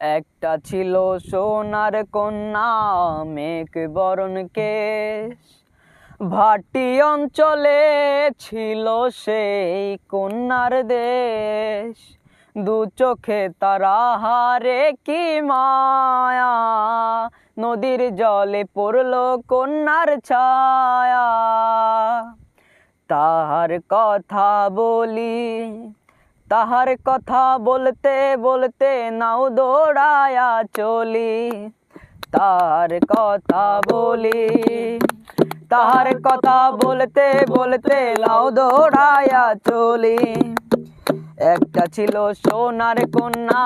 একটা ছিল সোনার কন্যা, মেঘ বরণ কেশ। ভাটি অঞ্চলে ছিল সেই কন্যার দেশ। দু চোখে তারা হারে কি মায়া, নদীর জলে পড়ল কন্যার ছায়া। তাহার কথা বলি তাহার কথা বলতে বলতে নাও দৌড়ায়া চলি। তার কথা বলি। তাহার কথা বলতে বলতে নাও দৌড়ায়া চলি। একটা ছিল সোনার কন্যা,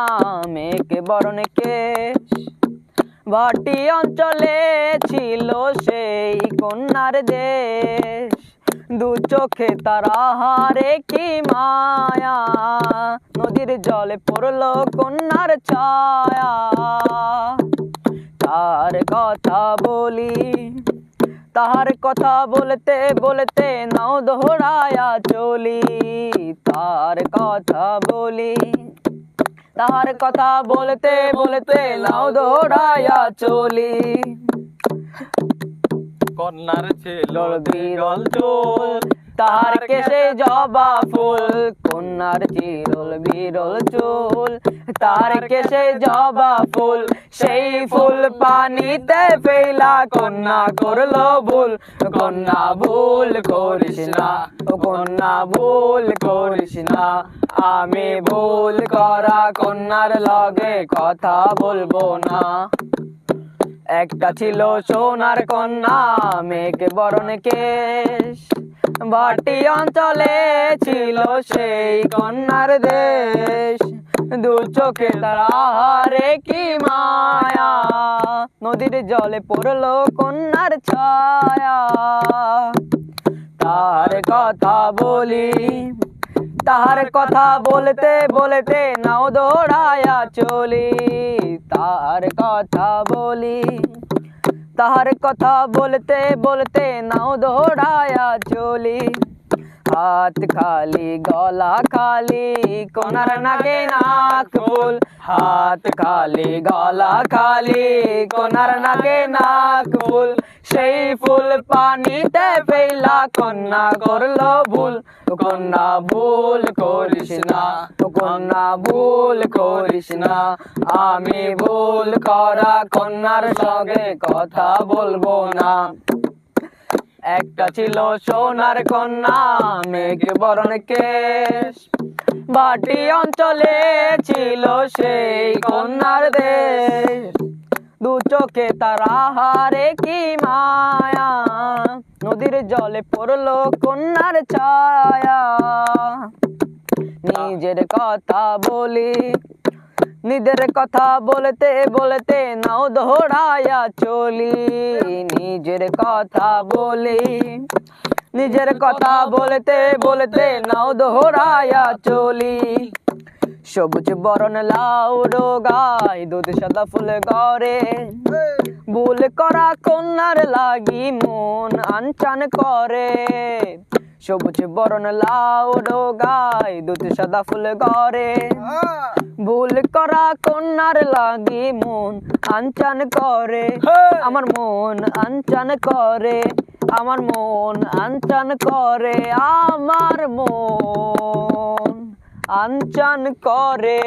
মেঘে বরণ কেশ। ভাটি অঞ্চলে ছিল সেই কন্যার দেশ। দু চোখে তারা হারে কি মায়া? নদীর জলে পড়ল কন্যার ছায়া। তার কথা বলি, তাহার কথা বলতে বলতে নাও দোহরায়া চলি। তার কথা বলি, তাহার কথা বলতে বলতে নাও দৌড়ায়া চলি। কন্যার ছিল বিরল চুল তাহার কেসে জবা ফুল কন্যার চিরল বিরল চুল। তার কেসে জবা ফুল সেই ফুল পানিতে ফেলা কন্যা করল ভুল। কন্যা ভুল করিস না কন্যা ভুল করিস না। আমি ভুল করা কন্যার লগে কথা বলব না। একটা ছিল সোনার কন্যা, মেঘ বরণ কেশ। ভাটি অঞ্চলে ছিল সেই কন্যার দেশ। দু চোখে তারা কি মায়া। নদীর জলে পড়ল কন্যার ছায়া। তার কথা বলি, তাহার কথা বলতে বলতে নাও দৌড়ায়া চলি। তার কথা বলি, তাহার কথা বলতে বলতে নাও দৌড়ায়া চলি। হাত খালি, গলা খালি, কোনার নাকে নাক ফুল। হাত খালি, গলা খালি, কোনার নাকে নাক ফুল। সেই ফুল পানিতে ফেলা কন্যা করল ভুল। কন্যা ভুল করিস না কন্যা ভুল করিস না। আমি ভুল করা কন্যার সঙ্গে কথা বলব না। একটা ছিল সোনার কন্যা, মেঘ বরণ কেশ। বাটি অঞ্চলে ছিল সেই কন্যার চোখে তারা হারে কি মায়া? নদীর জলে পড়ল কন্যার ছায়া। নিজের কথা বলি, নিজের কথা বলতে বলতে নাও দৌড়ায়া চলি। নিজের কথা বলি, নিজের কথা বলতে বলতে নাও দৌড়ায়া চলি। সবুজ বরণ লাউ রোগাই দুধ সাদা ফুল গড়ে। ভুল করা কন্যার লাগি মন আনচান করে। সবুজ বরণ লাউ রোগাই দুধ সাদা ফুল গড়ে। ভুল করা কন্যার লাগি মন আনচান করে। আমার মন আনচান করে, আমার মন আনচান করে, আমার মন। আনচান করে।